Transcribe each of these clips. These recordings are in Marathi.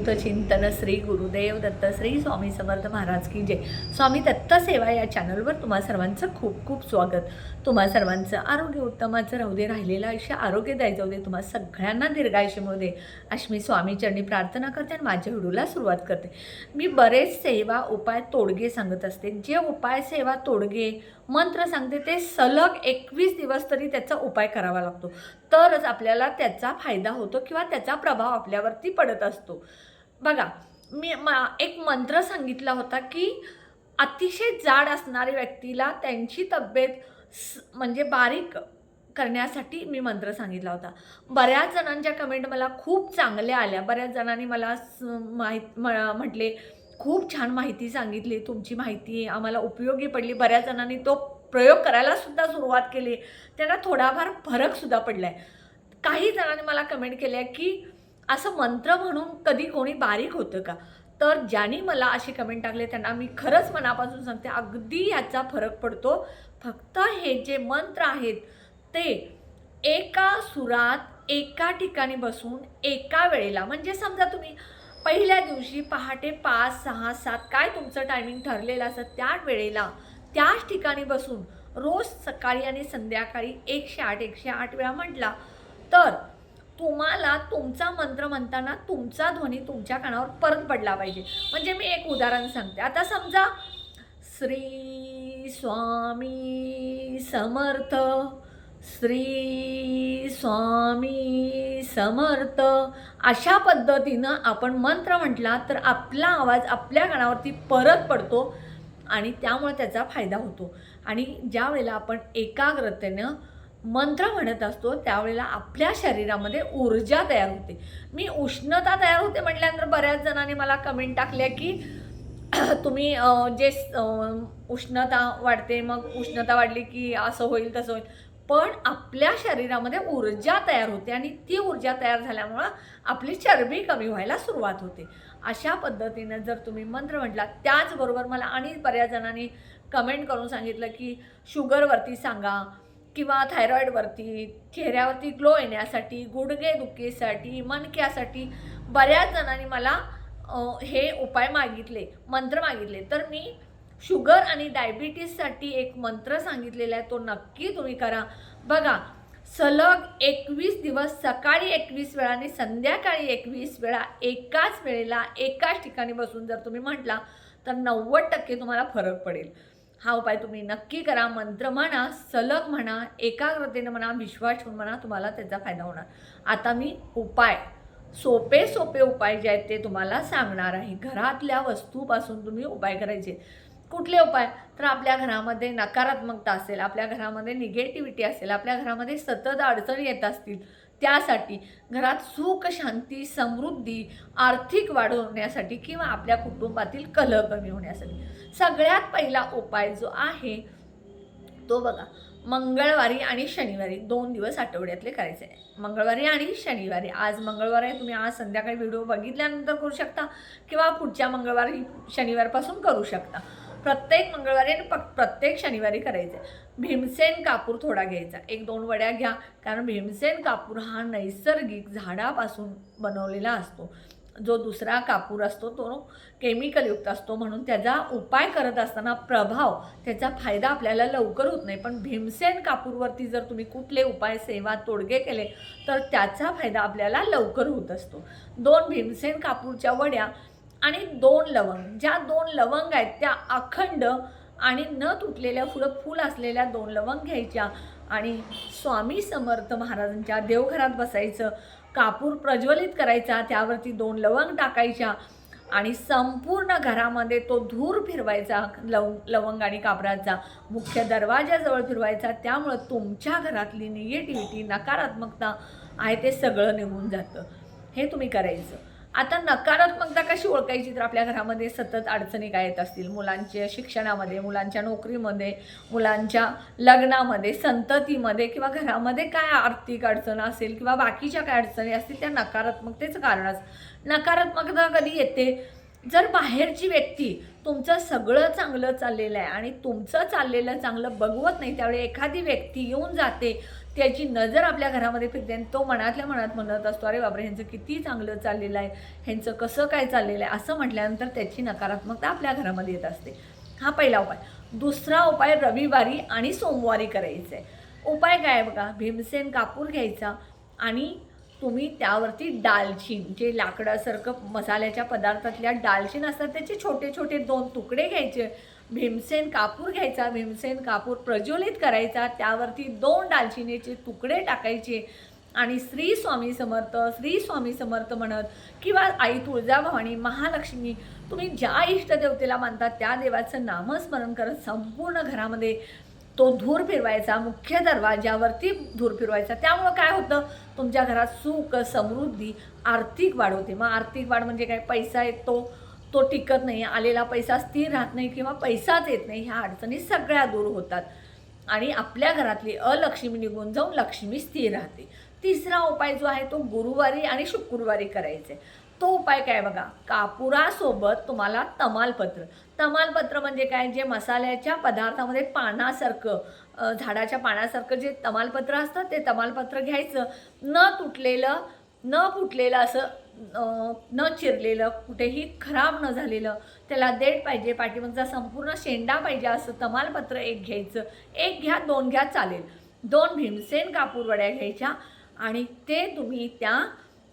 अवधूत चिंतन श्री गुरुदेव दत्त श्री स्वामी समर्थ महाराज की जय. स्वामी दत्त सेवा या चॅनलवर तुम्हा सर्वांचं खूप खूप स्वागत. तुम्हा सर्वांचं आरोग्य उत्तमाचं राहू दे राहिलेलं आयुष्य आरोग्यदायी जाऊ दे तुम्हा सगळ्यांना दीर्घायुष्य मिळू दे. अशी मी स्वामीचरणी प्रार्थना करते आणि माझ्या व्हिडिओला सुरुवात करते. मी बरेच सेवा उपाय तोडगे सांगत असते. जे उपाय सेवा तोडगे मंत्र सांगते ते सलग एकवीस दिवस तरी त्याचा उपाय करावा लागतो. तरच आपल्याला त्याचा फायदा होतो किंवा त्याचा प्रभाव आपल्यावरती पडत असतो. बघा मी मा एक मंत्र सांगितला होता की अतिशय जाड असणाऱ्या व्यक्तीला त्यांची तब्येत स- म्हणजे बारीक करण्यासाठी मी मंत्र सांगितला होता. बऱ्याच जणांच्या कमेंट मला खूप चांगल्या आल्या. बऱ्याच जणांनी मला स- म- म्हटले खूप छान माहिती सांगितली तुमची माहिती आम्हाला उपयोगी पडली. बऱ्याच जणांनी तो प्रयोग करायला सुद्धा सुरुवात केली. त्यांना थोडाफार फरकसुद्धा पडला आहे काही जणांनी मला कमेंट केल्या की असं मंत्र म्हणून कधी कोणी बारीक होतं का? तर ज्यांनी मला अशी कमेंट टाकले त्यांना मी खरंच मनापासून सांगते अगदी ह्याचा फरक पडतो. फक्त हे जे मंत्र आहेत ते एका सुरात एका ठिकाणी बसून एका वेळेला म्हणजे समजा तुम्ही पहिल्या दिवशी पहाटे पाच सहा सात काय तुमचं टायमिंग ठरलेलं असं त्या वेळेला त्याच ठिकाणी बसून रोज सकाळी आणि संध्याकाळी एकशे आठ एकशे आठ वेळा म्हटला तर तुम्हाला तुमचा मंत्र म्हणताना तुमचा ध्वनी तुमच्या कानावर परत पडला पाहिजे. म्हणजे मी एक उदाहरण सांगते. आता समजा श्री स्वामी समर्थ श्री स्वामी समर्थ. अशा पद्धतीनं आपण मंत्र म्हटला तर आपला आवाज आपल्या कानावरती परत पडतो आणि त्यामुळे त्याचा फायदा होतो. आणि ज्या वेळेला आपण एकाग्रतेनं मंत्र म्हणत असतो त्यावेळेला आपल्या शरीरामध्ये ऊर्जा तयार होते. मी उष्णता तयार होते म्हटल्यानंतर बऱ्याच जणांनी मला कमेंट टाकल्या की तुम्ही जे उष्णता वाढते मग उष्णता वाढली की असं होईल तसं होईल. पण आपल्या शरीरामध्ये ऊर्जा तयार होते आणि ती ऊर्जा तयार झाल्यामुळं आपली चरबी कमी व्हायला सुरुवात होते. अशा पद्धतीनं जर तुम्ही मंत्र म्हटला त्याचबरोबर मला आणि बऱ्याच जणांनी कमेंट करून सांगितलं की शुगरवरती सांगा किंवा थायरॉईडवरती चेहऱ्यावरती ग्लो येण्यासाठी गुडघे दुखीसाठी मनक्यासाठी बऱ्याच जणांनी मला हे उपाय मागितले मंत्र मागितले. तर मी शुगर आणि डायबिटीससाठी एक मंत्र सांगितलेला आहे तो नक्की तुम्ही करा. बघा सलग एकवीस दिवस सकाळी एकवीस वेळा आणि संध्याकाळी एकवीस वेळा एकाच वेळेला एकाच ठिकाणी बसून जर तुम्ही म्हटला तर नव्वद टक्के तुम्हाला फरक पडेल. हा उपाय तुम्ही नक्की करा. मंत्र म्हणा सलग म्हणा एकाग्रतेनं म्हणा विश्वास ठेवून म्हणा तुम्हाला त्याचा फायदा होणार. आता मी उपाय सोपे सोपे उपाय जे आहेत ते तुम्हाला सांगणार आहे. घरातल्या वस्तूपासून तुम्ही उपाय करायचे. कुठले उपाय? तर आपल्या घरामध्ये नकारात्मकता असेल आपल्या घरामध्ये निगेटिव्हिटी असेल आपल्या घरामध्ये सतत अडचणी येत असतील त्यासाठी घरात सुख शांती समृद्धी आर्थिक वाढ होण्यासाठी किंवा आपल्या कुटुंबातील कलह कमी होण्यासाठी. सगळ्यात पहिला उपाय जो आहे तो बघा. मंगळवारी आणि शनिवारी दोन दिवस आठवड्यातले करायचे. आहे मंगळवारी आणि शनिवारी. आज मंगळवार आहे तुम्ही आज संध्याकाळी व्हिडिओ बघितल्यानंतर करू शकता किंवा पुढच्या मंगळवारी शनिवारपासून करू शकता. प्रत्येक मंगळवारी आणि प- प्रत्येक शनिवारी करायचं. आहे भीमसेन कापूर थोडा घ्यायचा. एक दोन वड्या घ्या. कारण भीमसेन कापूर हा नैसर्गिक झाडापासून बनवलेला असतो. जो दुसरा कापूर असतो तो केमिकलयुक्त असतो. म्हणून त्याचा उपाय करत असताना प्रभाव त्याचा फायदा आपल्याला लवकर होत नाही. पण भीमसेन कापूरवरती जर तुम्ही कुठले उपाय सेवा तोडगे केले तर त्याचा फायदा आपल्याला लवकर होत असतो. दोन भीमसेन कापूरच्या वड्या आणि दोन लवंग. ज्या दोन लवंग आहेत त्या अखंड आणि न तुटलेल्या फुलं फूल असलेल्या दोन लवंग घ्यायच्या. आणि स्वामी समर्थ महाराजांच्या देवघरात बसायचं कापूर प्रज्वलित करायचा त्यावरती दोन लवंग टाकायच्या आणि संपूर्ण घरामध्ये तो धूर फिरवायचा लव लवंग आणि कापराचा. मुख्य दरवाजाजवळ फिरवायचा त्यामुळं तुमच्या घरातली निगेटिव्हिटी नकारात्मकता आहे ते सगळं निघून जातं. हे तुम्ही करायचं. आता नकारात्मकता कशी ओळखायची तर आपल्या घरामध्ये सतत अडचणी काय येत असतील? मुलांच्या शिक्षणामध्ये मुलांच्या नोकरीमध्ये मुलांच्या लग्नामध्ये संततीमध्ये किंवा घरामध्ये काय आर्थिक अडचण असेल किंवा बाकीच्या काय अडचणी असतील त्या नकारात्मकतेचं कारणच नकारात्मकता कधी येते? जर बाहेरची व्यक्ती तुमचं सगळं चांगलं चाललेलं आहे आणि तुमचं चाललेलं चांगलं बघवत नाही त्यावेळी एखादी व्यक्ती येऊन जाते त्याची नजर आपल्या घरामध्ये फिरते आणि तो मनातल्या मनात म्हणत असतो अरे बापरे ह्यांचं किती चांगलं चाललेलं आहे ह्यांचं कसं काय चाललेलं आहे? असं म्हटल्यानंतर त्याची नकारात्मकता आपल्या घरामध्ये येत असते. हा पहिला उपाय. दुसरा उपाय रविवारी आणि सोमवारी करायचा आहे. उपाय काय आहे बघा भीमसेन कापूर घ्यायचा आणि तुम्ही त्यावरती डालचीन जे लाकडासारखं मसाल्याच्या पदार्थातल्या डालचीन असतात त्याचे छोटे छोटे दोन तुकडे घ्यायचे. भीमसेन कापूर घ्यायचा भीमसेन कापूर प्रज्वलित करायचा त्यावरती दोन दालचिनीचे तुकडे टाकायचे. आणि श्री स्वामी समर्थ श्री स्वामी समर्थ म्हणत किंवा आई तुळजाभवानी महालक्ष्मी तुम्ही ज्या इष्टदेवतेला मानता त्या देवाचं नामस्मरण करत संपूर्ण घरामध्ये. तो धूर फिरवायचा मुख्य दरवाजावरती धूर फिरवायचा. त्यामुळं काय होतं? तुमच्या घरात सुख समृद्धी आर्थिक वाढ होते. मग आर्थिक वाढ म्हणजे काय? पैसा येतो तो टिकत नाही आलेला पैसा स्थिर राहत नाही किंवा पैसाच येत नाही ह्या अडचणी सगळ्या दूर होतात. आणि आपल्या घरातली अलक्ष्मी निघून जाऊन लक्ष्मी स्थिर राहते. तिसरा उपाय जो आहे तो गुरुवारी आणि शुक्रवारी करायचा. आहे तो उपाय काय बघा कापुरासोबत तुम्हाला तमालपत्र. तमालपत्र म्हणजे काय? जे मसाल्याच्या पदार्थामध्ये पानासारखं झाडाच्या पानासारखं जे तमालपत्र असतं ते तमालपत्र घ्यायचं. न तुटलेलं न फुटलेलं असं न चिरलेलं कुठेही खराब न झालेलं त्याला देठ पाहिजे पाठीमागचा संपूर्ण शेंडा पाहिजे असं तमालपत्र एक घ्यायचं. एक घ्या दोन घ्या चालेल. दोन भीमसेन कापूर वड्या घ्यायच्या आणि ते तुम्ही त्या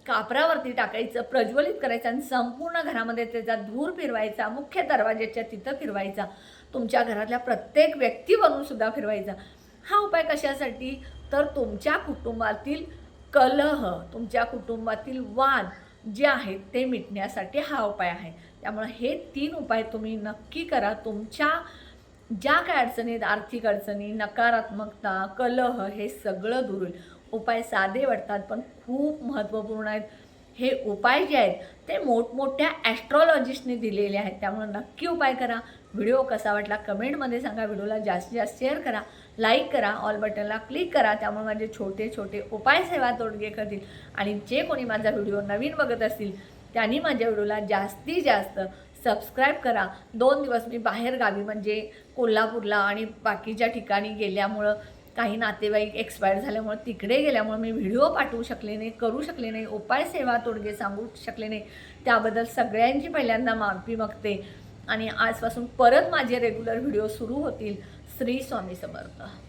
कापरावरती टाकायचं प्रज्वलित करायचं आणि संपूर्ण घरामध्ये त्याचा धूर फिरवायचा मुख्य दरवाज्याच्या तिथं फिरवायचा. तुमच्या घरातल्या प्रत्येक व्यक्तीवरून सुद्धा फिरवायचा. हा उपाय कशासाठी? तर तुमच्या कुटुंबातील कलह तुमच्या कुटुंबातील वाद जे आहेत ते मिटण्यासाठी हा उपाय आहे. त्यामुळे हे तीन उपाय तुम्ही नक्की करा. तुमच्या ज्या काय अडचणी आहेत आर्थिक अडचणी नकारात्मकता कलह हे सगळं दूर होईल. उपाय साधे वाटतात पण खूप महत्त्वपूर्ण आहेत. हे उपाय जे आहेत ते मोठमोठ्या ॲस्ट्रॉलॉजिस्टने दिलेले आहेत. त्यामुळे नक्की उपाय करा. व्हिडिओ कसा वाटला कमेंटमध्ये सांगा. व्हिडिओला जास्तीत जास्त शेअर करा. लाईक करा ऑल बटनला क्लिक करा. त्यामुळे माझे छोटे छोटे उपाय सेवा तोडगे करतील. आणि जे कोणी माझा व्हिडिओ नवीन बघत असतील त्यांनी माझ्या व्हिडिओला जास्तीत जास्त सबस्क्राईब करा. दोन दिवस मी बाहेर गावी म्हणजे कोल्हापूरला आणि बाकीच्या ठिकाणी गेल्यामुळं काही नातेवाईक एक्सपायर झाल्यामुळे तिकडे गेल्यामुळे मी व्हिडिओ पाठवू शकले नाही करू शकले नाही उपाय सेवा तोडगे सांगू शकले नाही. त्याबद्दल सगळ्यांची पहिल्यांदा माफी मागते. आणि आजपासून परत माझे रेग्युलर व्हिडिओ सुरू होतील. श्री स्वामी समर्थ.